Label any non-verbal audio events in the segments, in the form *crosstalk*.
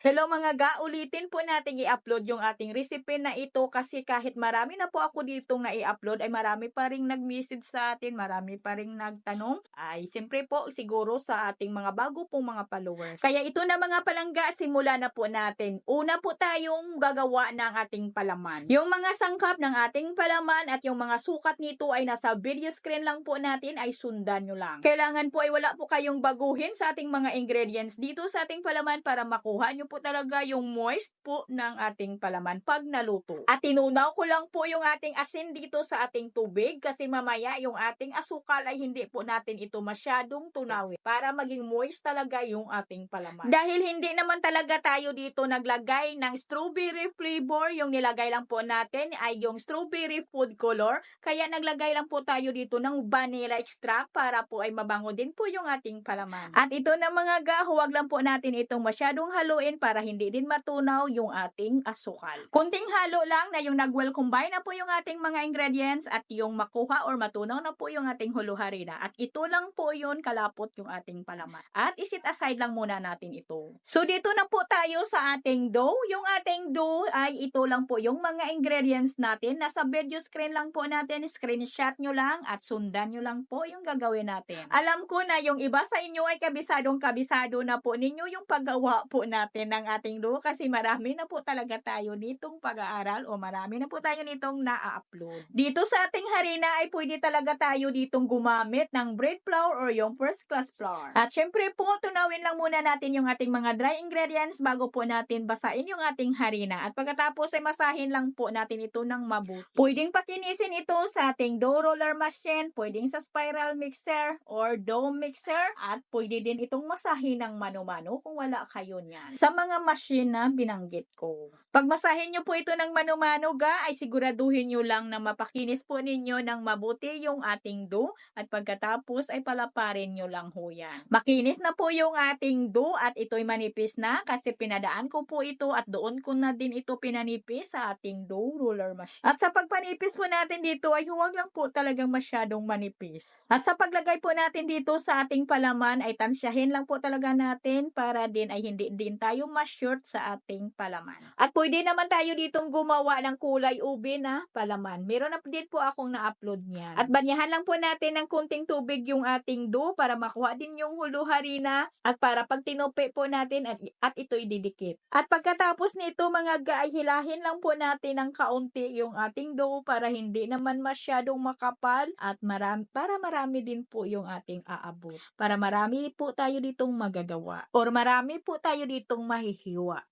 Hello mga ga, ulitin po natin i-upload yung ating recipe na ito kasi kahit marami na po ako dito na i-upload ay marami pa rin nag-message sa atin, marami pa rin nagtanong. Ay siyempre po siguro sa ating mga bago pong mga followers. Kaya ito na mga palangga, simula na po natin. Una po tayong gagawa ng ating palaman. Yung mga sangkap ng ating palaman at yung mga sukat nito ay nasa video screen lang po natin ay sundan nyo lang. Kailangan po ay wala po kayong baguhin sa ating mga ingredients dito sa ating palaman para makuha nyo po talaga yung moist po ng ating palaman pag naluto. At tinunaw ko lang po yung ating asin dito sa ating tubig kasi mamaya yung ating asukal ay hindi po natin ito masyadong tunawin para maging moist talaga yung ating palaman. Dahil hindi naman talaga tayo dito naglagay ng strawberry flavor, yung nilagay lang po natin ay yung strawberry food color, kaya naglagay lang po tayo dito ng vanilla extract para po ay mabango din po yung ating palaman. At ito na mga ga, huwag lang po natin itong masyadong haluin para hindi din matunaw yung ating asukal. Kunting halo lang na yung nag-well combine na po yung ating mga ingredients at yung makuha or matunaw na po yung ating huluharina. At ito lang po yun kalapot yung ating palaman. At isit aside lang muna natin ito. So dito na po tayo sa ating dough. Yung ating dough ay ito lang po yung mga ingredients natin. Nasa video screen lang po natin. Screenshot nyo lang at sundan nyo lang po yung gagawin natin. Alam ko na yung iba sa inyo ay kabisadong kabisado na po ninyo yung paggawa po natin ng ating dough kasi marami na po talaga tayo nitong pag-aaral o marami na po tayo nitong na-upload. Dito sa ating harina ay pwede talaga tayo ditong gumamit ng bread flour or yung first class flour. At syempre po, tunawin lang muna natin yung ating mga dry ingredients bago po natin basain yung ating harina. At pagkatapos ay masahin lang po natin ito ng mabuti. Pwedeng pakinisin ito sa ating dough roller machine, pwedeng sa spiral mixer or dough mixer at pwede din itong masahin ng mano-mano kung wala kayo niyan. Sa mga machine na binanggit ko. Pag masahin nyo po ito ng mano-mano ga, ay siguraduhin nyo lang na mapakinis po ninyo ng mabuti yung ating dough at pagkatapos ay palaparin nyo lang ho yan. Makinis na po yung ating dough at ito'y manipis na kasi pinadaan ko po ito at doon ko na din ito pinanipis sa ating dough roller machine. At sa pagpanipis po natin dito ay huwag lang po talagang masyadong manipis. At sa paglagay po natin dito sa ating palaman ay tansyahin lang po talaga natin para din ay hindi din tayo ma-short sa ating palaman. At pwede naman tayo ditong gumawa ng kulay ube na palaman. Meron na din po akong na-upload niyan. At banyahan lang po natin ng kunting tubig yung ating dough para makuha din yung hulo harina at para pag tinupi po natin at, at ito ididikit. At pagkatapos nito mga gaay, hilahin lang po natin ng kaunti yung ating dough para hindi naman masyadong makapal at marami, para marami din po yung ating aabot. Para marami po tayo ditong magagawa. Or marami po tayo ditong Ih, 吧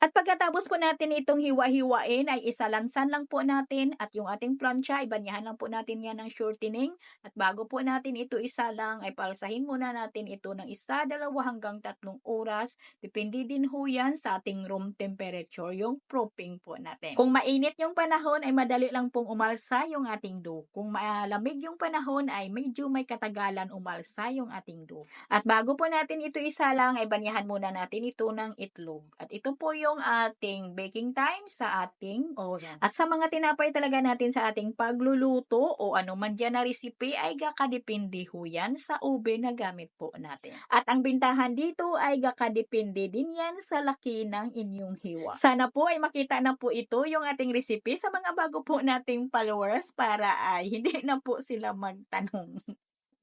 At pagkatapos po natin itong hiwa-hiwain ay isalansan lang po natin at yung ating plancha, ibanyahan lang po natin yan ng shortening. At bago po natin ito isa lang, ay palsahin muna natin ito ng isa, dalawa hanggang tatlong oras. Depende din ho yan sa ating room temperature, yung proofing po natin. Kung mainit yung panahon, ay madali lang pong umalsa yung ating dough. Kung malamig yung panahon, ay medyo may katagalan umalsa yung ating dough. At bago po natin ito isa lang, ay banyahan muna natin ito ng itlog. At ito po yung ating baking time sa ating oven. At sa mga tinapay talaga natin sa ating pagluluto o ano man dyan na recipe ay gakadepende ho yan sa oven na gamit po natin. At ang bintahan dito ay gakadepende din yan sa laki ng inyong hiwa. Sana po ay makita na po ito yung ating recipe sa mga bago po nating followers para ay hindi na po sila magtanong.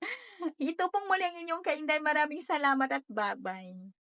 *laughs* ito pong muli ang inyong kainday. Maraming salamat at bye-bye.